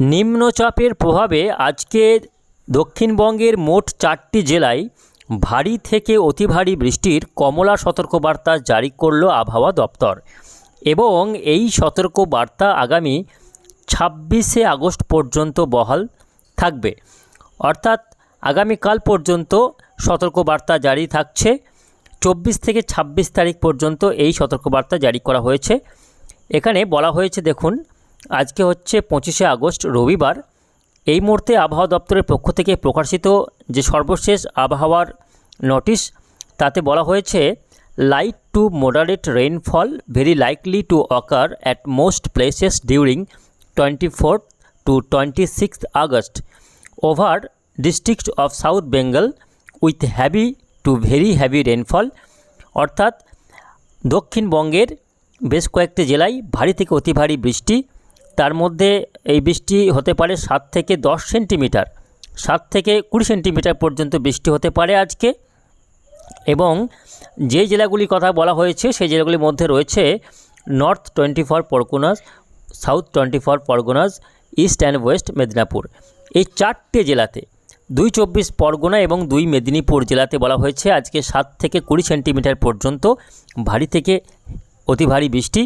নিম্নচাপের প্রভাবে আজকে দক্ষিণবঙ্গের মোট চারটি জেলায় ভারী থেকে অতি ভারী বৃষ্টির কমলা সতর্কবার্তা জারি করল আবহাওয়া দপ্তর এবং এই সতর্কবার্তা আগামী ছাব্বিশে আগস্ট পর্যন্ত বহাল থাকবে। অর্থাৎ আগামীকাল পর্যন্ত সতর্কবার্তা জারি থাকছে। চব্বিশ থেকে ছাব্বিশ তারিখ পর্যন্ত এই সতর্কবার্তা জারি করা হয়েছে। এখানে বলা হয়েছে, দেখুন আজকে হচ্ছে পঁচিশে আগস্ট, রবিবার। এই মুহূর্তে আবহাওয়া দপ্তরের পক্ষ থেকে প্রকাশিত যে সর্বশেষ আবহাওয়ার নোটিশ, তাতে বলা হয়েছে light to moderate rainfall very likely to occur at most places during twenty fourth to twenty six August over district of South Bengal with heavy to very heavy rainfall অর্থাৎ দক্ষিণবঙ্গের বেশ কয়েকটি জেলায় ভারী থেকে অতি ভারী বৃষ্টি তার মধ্যে এই বৃষ্টি হতে পারে সাত থেকে দশ সেন্টিমিটার, সাত থেকে কুড়ি সেন্টিমিটার পর্যন্ত বৃষ্টি হতে পারে আজকে। এবং যে জেলাগুলির কথা বলা হয়েছে, সেই জেলাগুলির মধ্যে রয়েছে North twenty four Parganas South twenty four Parganas East and West Medinipur এই চারটে জেলাতে, দুই চব্বিশ পরগনা এবং দুই মেদিনীপুর জেলাতে বলা হয়েছে আজকে সাত থেকে কুড়ি সেন্টিমিটার পর্যন্ত ভারী থেকে অতি ভারী বৃষ্টি।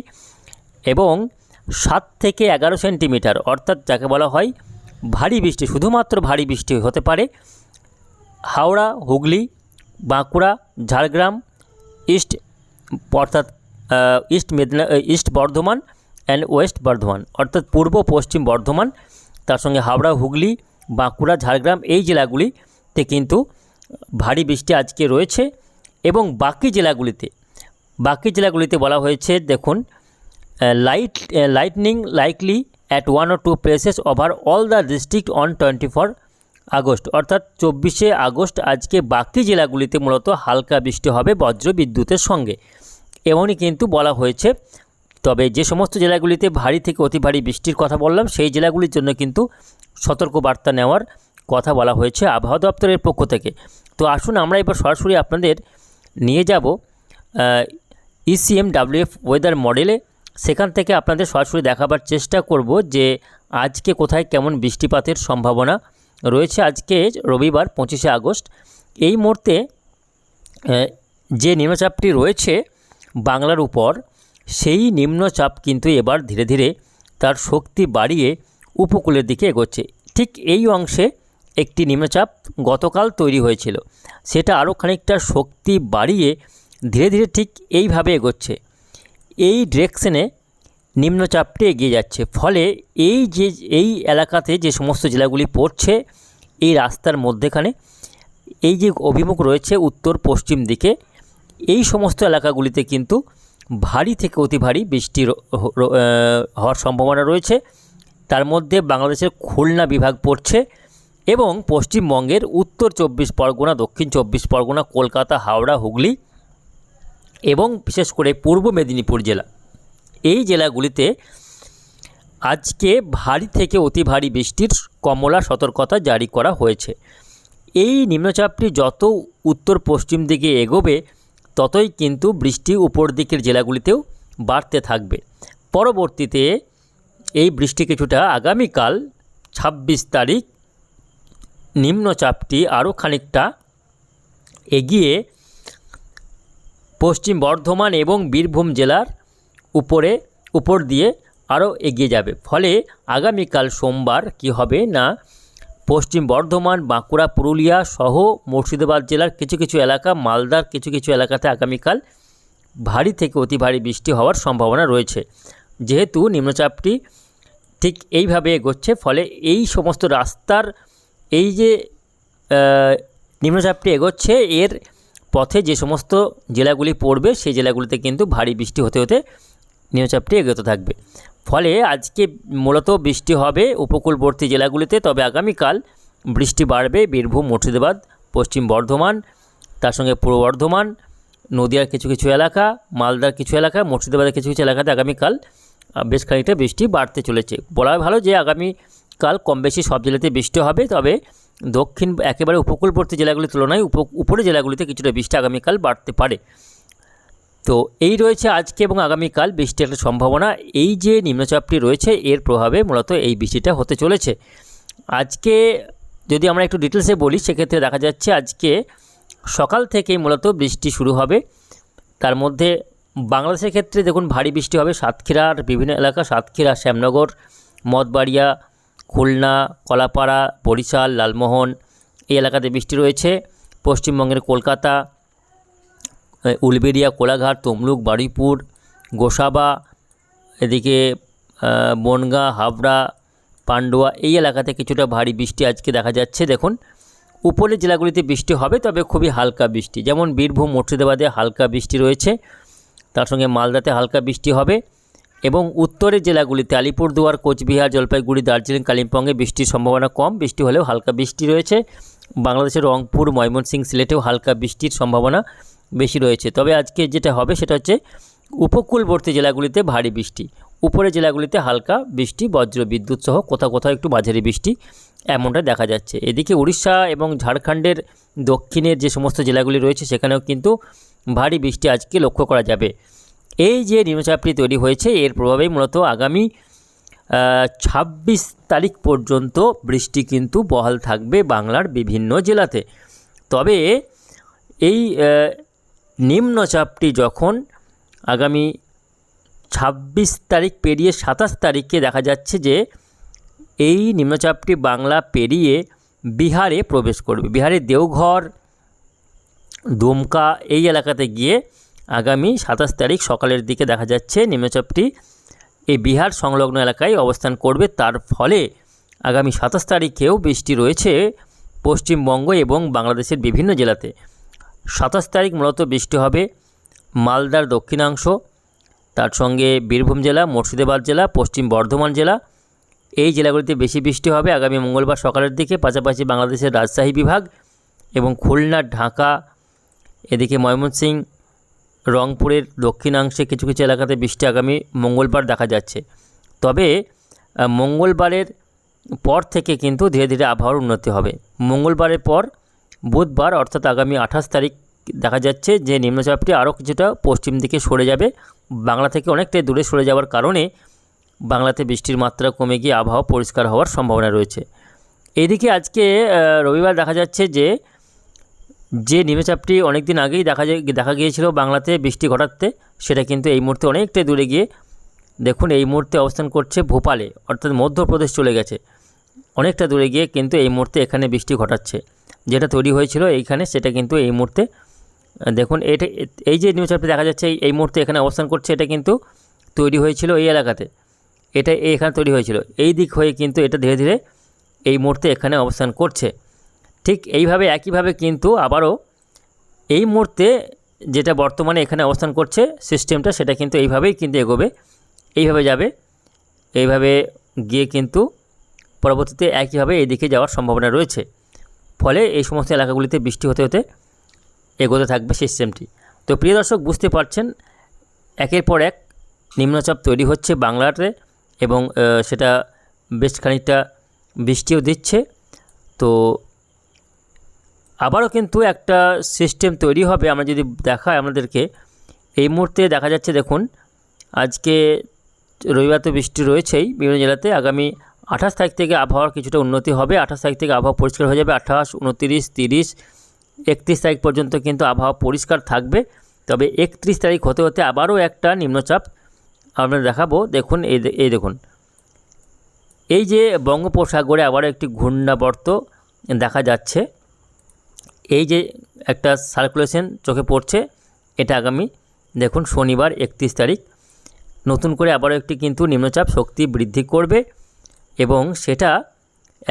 এবং সাত থেকে এগারো সেন্টিমিটার, অর্থাৎ যাকে বলা হয় ভারী বৃষ্টি, শুধুমাত্র ভারী বৃষ্টি হতে পারে। হাওড়া, হুগলি, বাঁকুড়া, ঝাড়গ্রাম, ইস্ট, অর্থাৎ east Medina East Bardhaman and West Bardhaman, অর্থাৎ পূর্ব পশ্চিম বর্ধমান। তার সঙ্গে হাওড়া, হুগলি, বাঁকুড়া, ঝাড়গ্রাম এই জেলাগুলিতে কিন্তু ভারী বৃষ্টি আজকে রয়েছে। এবং বাকি জেলাগুলিতে বাকি জেলাগুলিতে বলা হয়েছে, দেখুন light lightning likely at one or two places over all the district on twenty four August. অর্থাৎ চব্বিশে আগস্ট আজকে বাকি জেলাগুলিতে মূলত হালকা বৃষ্টি হবে বজ্র বিদ্যুতের সঙ্গে। এমনই কিন্তু বলা হয়েছে। তবে যে সমস্ত জেলাগুলিতে ভারী থেকে অতি ভারী বৃষ্টির কথা বললাম, সেই জেলাগুলির জন্য কিন্তু সতর্কবার্তা নেওয়ার কথা বলা হয়েছে আবহাওয়া দপ্তরের পক্ষ থেকে। তো আসুন আমরা এবার সরাসরি আপনাদের নিয়ে যাব ইসিএম ডাব্লিউএফ ওয়েদার মডেলে সেখান থেকে আপনাদের সরাসরি দেখাবার চেষ্টা করব যে আজকে কোথায় কেমন বৃষ্টিপাতের সম্ভাবনা রয়েছে। আজকে রবিবার পঁচিশে আগস্ট। এই মুহূর্তে যে নিম্নচাপটি রয়েছে বাংলার উপর, সেই নিম্নচাপ কিন্তু এবার ধীরে ধীরে তার শক্তি বাড়িয়ে উপকূলের দিকে এগোচ্ছে। ঠিক এই অংশে একটি নিম্নচাপ গতকাল তৈরি হয়েছিল। সেটা আরও খানিকটা শক্তি বাড়িয়ে ধীরে ধীরে ঠিক এইভাবে এগোচ্ছে। এই ডিরেকশনে নিম্নচাপটি এগিয়ে যাচ্ছে। ফলে এই যে, এই এলাকাতে যে সমস্ত জেলাগুলি পড়ছে, এই রাস্তার মধ্যেখানে এই যে অভিমুখ রয়েছে উত্তর পশ্চিম দিকে, এই সমস্ত এলাকাগুলিতে কিন্তু ভারী থেকে অতি ভারী বৃষ্টি হওয়ার সম্ভাবনা রয়েছে। তার মধ্যে বাংলাদেশের খুলনা বিভাগ পড়ছে এবং পশ্চিমবঙ্গের উত্তর চব্বিশ পরগনা, দক্ষিণ চব্বিশ পরগনা, কলকাতা, হাওড়া, হুগলি এবং বিশেষ করে পূর্ব মেদিনীপুর জেলা। এই জেলাগুলিতে আজকে ভারী থেকে অতি ভারী বৃষ্টির কমলা সতর্কতা জারি করা হয়েছে। এই নিম্নচাপটি যত উত্তর পশ্চিম দিকে এগোবে, ততই কিন্তু বৃষ্টি উপর দিকের জেলাগুলিতেও বাড়তে থাকবে। পরবর্তীতে এই বৃষ্টি কিছুটা আগামীকাল ছাব্বিশ তারিখ নিম্নচাপটি আরও খানিকটা এগিয়ে পশ্চিম বর্ধমান এবং বীরভূম জেলার উপরে, উপর দিয়ে আরও এগিয়ে যাবে। ফলে আগামীকাল সোমবার কি হবে না, পশ্চিম বর্ধমান, বাঁকুড়া, পুরুলিয়া সহ মুর্শিদাবাদ জেলার কিছু কিছু এলাকা, মালদার কিছু কিছু এলাকাতে আগামীকাল ভারী থেকে অতি ভারী বৃষ্টি হওয়ার সম্ভাবনা রয়েছে। যেহেতু নিম্নচাপটি ঠিক এইভাবে এগোচ্ছে, ফলে এই সমস্ত রাস্তার এই যে নিম্নচাপটি এগোচ্ছে, এর পথে যে সমস্ত জেলাগুলি পড়বে, সেই জেলাগুলিতে কিন্তু ভারী বৃষ্টি হতে হতে নিম্নচাপটি এগোতে থাকবে। ফলে আজকে মূলত বৃষ্টি হবে উপকূলবর্তী জেলাগুলিতে, তবে আগামীকাল বৃষ্টি বাড়বে বীরভূম, মুর্শিদাবাদ, পশ্চিম বর্ধমান, তার সঙ্গে পূর্ব বর্ধমান, নদিয়ার কিছু কিছু এলাকা, মালদার কিছু এলাকা, মুর্শিদাবাদের কিছু কিছু এলাকাতে আগামীকাল বেশ খানিকটা বৃষ্টি বাড়তে চলেছে। বলা ভালো যে আগামীকাল কম বেশি সব জেলাতে বৃষ্টি হবে, তবে দক্ষিণ একেবারে উপকূলবর্তী জেলাগুলির তুলনায় উপ, উপরে জেলাগুলিতে কিছুটা বৃষ্টি আগামীকাল বাড়তে পারে। তো এই রয়েছে আজকে এবং আগামীকাল বৃষ্টির একটা সম্ভাবনা। এই যে নিম্নচাপটি রয়েছে, এর প্রভাবে মূলত এই বৃষ্টিটা হতে চলেছে। আজকে যদি আমরা একটু ডিটেলসে বলি, সেক্ষেত্রে দেখা যাচ্ছে আজকে সকাল থেকেই মূলত বৃষ্টি শুরু হবে। তার মধ্যে বাংলাদেশের ক্ষেত্রে দেখুন, ভারী বৃষ্টি হবে। সাতক্ষীরার বিভিন্ন এলাকা, সাতক্ষীরা, শ্যামনগর, মঠবাড়িয়া খুলনা কলাপাড়া বরিশাল লালমোহন এই এলাকাতে বৃষ্টি রয়েছে। পশ্চিমবঙ্গের কলকাতা এ, উলবেড়িয়া কোলাঘাট তমলুক বারুইপুর গোসাবা এদিকে বনগাঁ হাবড়া পান্ডুয়া এই এলাকাতে কিছুটা ভারী বৃষ্টি আজকে দেখা যাচ্ছে। দেখুন উপরের জেলাগুলিতে বৃষ্টি হবে তবে খুবই হালকা বৃষ্টি। যেমন বীরভূম মুর্শিদাবাদে হালকা বৃষ্টি রয়েছে তার সঙ্গে মালদাতে হালকা বৃষ্টি হবে। এবং উত্তরের জেলাগুলিতে আলিপুরদুয়ার, কোচবিহার, জলপাইগুড়ি, দার্জিলিং, কালিম্পংয়ে বৃষ্টির সম্ভাবনা কম। বৃষ্টি হলেও হালকা বৃষ্টি রয়েছে। বাংলাদেশের রংপুর, ময়মনসিংহ সিলেটেও হালকা বৃষ্টির সম্ভাবনা বেশি রয়েছে। তবে আজকে যেটা হবে সেটা হচ্ছে উপকূলবর্তী জেলাগুলিতে ভারী বৃষ্টি। উপরের জেলাগুলিতে হালকা বৃষ্টি বজ্র বিদ্যুৎ সহ কোথাও কোথাও একটু মাঝারি বৃষ্টি এমনটা দেখা যাচ্ছে। এদিকে উড়িষ্যা এবং ঝাড়খণ্ডের দক্ষিণের যে সমস্ত জেলাগুলি রয়েছে সেখানেও কিন্তু ভারী বৃষ্টি আজকে লক্ষ্য করা যাবে। এই যে নিম্নচাপটি তৈরি হয়েছে, এর প্রভাবেই মূলত আগামী ছাব্বিশ তারিখ পর্যন্ত বৃষ্টি কিন্তু বহাল থাকবে বাংলার বিভিন্ন জেলাতে। তবে এই নিম্নচাপটি যখন আগামী ছাব্বিশ তারিখ পেরিয়ে সাতাশ তারিখে দেখা যাচ্ছে যে, এই নিম্নচাপটি বাংলা পেরিয়ে বিহারে প্রবেশ করবে। বিহারের দেওঘর, দুমকা এই এলাকাতে গিয়ে আগামী সাতাশ তারিখ সকালের দিকে দেখা যাচ্ছে নিম্নচাপটি এই বিহার সংলগ্ন এলাকায় অবস্থান করবে। তার ফলে আগামী সাতাশ তারিখেও বৃষ্টি রয়েছে পশ্চিমবঙ্গ এবং বাংলাদেশের বিভিন্ন জেলাতে। সাতাশ তারিখ মূলত বৃষ্টি হবে মালদার দক্ষিণাংশ, তার সঙ্গে বীরভূম জেলা, মুর্শিদাবাদ জেলা, পশ্চিম বর্ধমান জেলা। এই জেলাগুলিতে বেশি বৃষ্টি হবে আগামী মঙ্গলবার সকালের দিকে, পাশাপাশি বাংলাদেশের রাজশাহী বিভাগ এবং খুলনা, ঢাকা, এদিকে ময়মনসিংহ রংপুরের দক্ষিণাংশে কিছু কিছু এলাকাতে বৃষ্টি আগামী মঙ্গলবার দেখা যাচ্ছে। তবে মঙ্গলবারের পর থেকে কিন্তু ধীরে ধীরে আবহাওয়ার উন্নতি হবে। মঙ্গলবারের পর বুধবার, অর্থাৎ আগামী আঠাশ তারিখ, দেখা যাচ্ছে যে নিম্নচাপটি আরও কিছুটা পশ্চিম দিকে সরে যাবে। বাংলা থেকে অনেকটাই দূরে সরে যাওয়ার কারণে বাংলাতে বৃষ্টির মাত্রা কমে গিয়ে আবহাওয়া পরিষ্কার হওয়ার সম্ভাবনা রয়েছে। এদিকে আজকে রবিবার দেখা যাচ্ছে যে যে নিম্নচাপটি অনেক দিন আগেই দেখা যায়, দেখা গিয়েছিল বাংলাতে বৃষ্টি ঘটাতে, সেটা কিন্তু এই মুহূর্তে অনেকটাই দূরে গিয়ে দেখুন এই মুহূর্তে অবস্থান করছে ভোপালে, অর্থাৎ মধ্যপ্রদেশ চলে গেছে। অনেকটা দূরে গিয়ে কিন্তু এই মুহূর্তে এখানে বৃষ্টি ঘটাচ্ছে। যেটা তৈরি হয়েছিল এইখানে, সেটা কিন্তু এই মুহূর্তে, দেখুন এটা, এই যে নিম্নচাপটি দেখা যাচ্ছে, এই মুহূর্তে এখানে অবস্থান করছে, এটা কিন্তু তৈরি হয়েছিল এই এলাকাতে। এটা এখানে তৈরি হয়েছিল। এই দিক হয়ে কিন্তু এটা ধীরে ধীরে এই মুহূর্তে এখানে অবস্থান করছে। ঠিক এইভাবে, একইভাবে কিন্তু আবারও এই মুহূর্তে যেটা বর্তমানে এখানে অবস্থান করছে সিস্টেমটা, সেটা কিন্তু এইভাবেই কিন্তু এগোবে। এইভাবে যাবে, এইভাবে গিয়ে কিন্তু পরবর্তীতে একইভাবে এদিকে যাওয়ার সম্ভাবনা রয়েছে। ফলে এই সমস্ত এলাকাগুলিতে বৃষ্টি হতে হতে এগোতে থাকবে সিস্টেমটি। তো প্রিয় দর্শক, বুঝতে পারছেন, একের পর এক নিম্নচাপ তৈরি হচ্ছে বাংলাতে এবং সেটা বেশ খানিকটা বৃষ্টিও দিচ্ছে। তো আবারও কিন্তু একটা সিস্টেম তৈরি হবে আমরা যদি দেখাই আমাদেরকে। এই মুহূর্তে দেখা যাচ্ছে দেখুন, আজকে রবিবার তো বৃষ্টি রয়েছেই বিভিন্ন জেলাতে। আগামী আঠাশ তারিখ থেকে আবহাওয়ার কিছুটা উন্নতি হবে। আঠাশ তারিখ থেকে আবহাওয়া পরিষ্কার হয়ে যাবে। আঠাশ, উনতিরিশ, তিরিশ, একত্রিশ তারিখ পর্যন্ত কিন্তু আবহাওয়া পরিষ্কার থাকবে। তবে একত্রিশ তারিখ হতে হতে আবারও একটা নিম্নচাপ আমরা দেখাবো। দেখুন, এই এই দেখুন। এই যে বঙ্গোপসাগরে আবারও একটি ঘূর্ণাবর্ত দেখা যাচ্ছে। এই যে একটা সার্কুলেশন চোখে পড়ছে, এটা আগামী, দেখুন, শনিবার একত্রিশ তারিখ। নতুন করে আবারও একটি কিন্তু নিম্নচাপ শক্তি বৃদ্ধি করবে এবং সেটা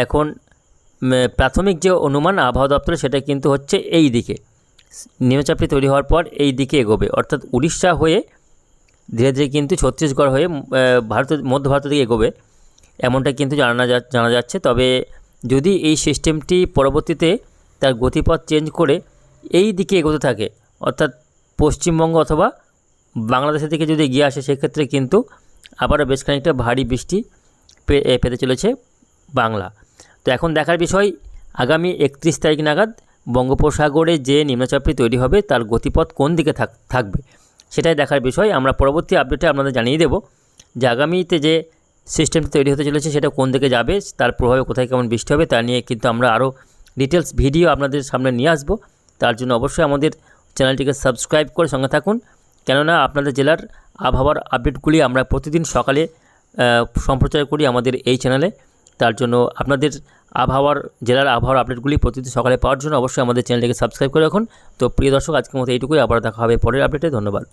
এখন প্রাথমিক যে অনুমান আবহাওয়া দপ্তরে সেটা কিন্তু হচ্ছে এই দিকে। নিম্নচাপটি তৈরি হওয়ার পর এই দিকে এগোবে। অর্থাৎ উড়িষ্যা হয়ে ধীরে ধীরে কিন্তু ছত্তিশগড় হয়ে ভারতের মধ্য ভারতের দিকে এগোবে। এমনটা কিন্তু জানা জানা যাচ্ছে। তবে যদি এই সিস্টেমটি পরবর্তীতে তার গতিপথ চেঞ্জ করে এই দিকে এগোতে থাকে। অর্থাৎ পশ্চিমবঙ্গ অথবা বাংলাদেশের দিকে যদি এগিয়ে আসে, সেক্ষেত্রে কিন্তু আবারও বেশ খানিকটা ভারী বৃষ্টি পেতে চলেছে বাংলা। তো এখন দেখার বিষয়, আগামী একত্রিশ তারিখ নাগাদ বঙ্গোপসাগরে যে নিম্নচাপটি তৈরি হবে, তার গতিপথ কোন দিকে থাক, থাকবে, সেটাই দেখার বিষয়। আমরা পরবর্তী আপডেটে আপনাদের জানিয়ে দেবো যে আগামীতে যে সিস্টেমটি তৈরি হতে চলেছে, সেটা কোন দিকে যাবে, তার প্রভাবে কোথায় কেমন বৃষ্টি হবে, তা নিয়ে কিন্তু আমরা আরও ডিটেলস ভিডিও আপনাদের সামনে নিয়ে আসব। তার জন্য অবশ্যই আমাদের চ্যানেলটিকে সাবস্ক্রাইব করে সঙ্গে থাকুন। কেননা আপনাদের জেলার আবহাওয়ার আপডেটগুলি আমরা প্রতিদিন সকালে সম্প্রচার করি আমাদের এই চ্যানেলে। তার জন্য আপনাদের আবহাওয়ার, জেলার আবহাওয়ার আপডেটগুলি প্রতিদিন সকালে পাওয়ার জন্য অবশ্যই আমাদের চ্যানেলটিকে সাবস্ক্রাইব করে রাখুন। তো প্রিয় দর্শক, আজকের মতো এইটুকুই। আবার দেখা হবে পরের আপডেটে ধন্যবাদ।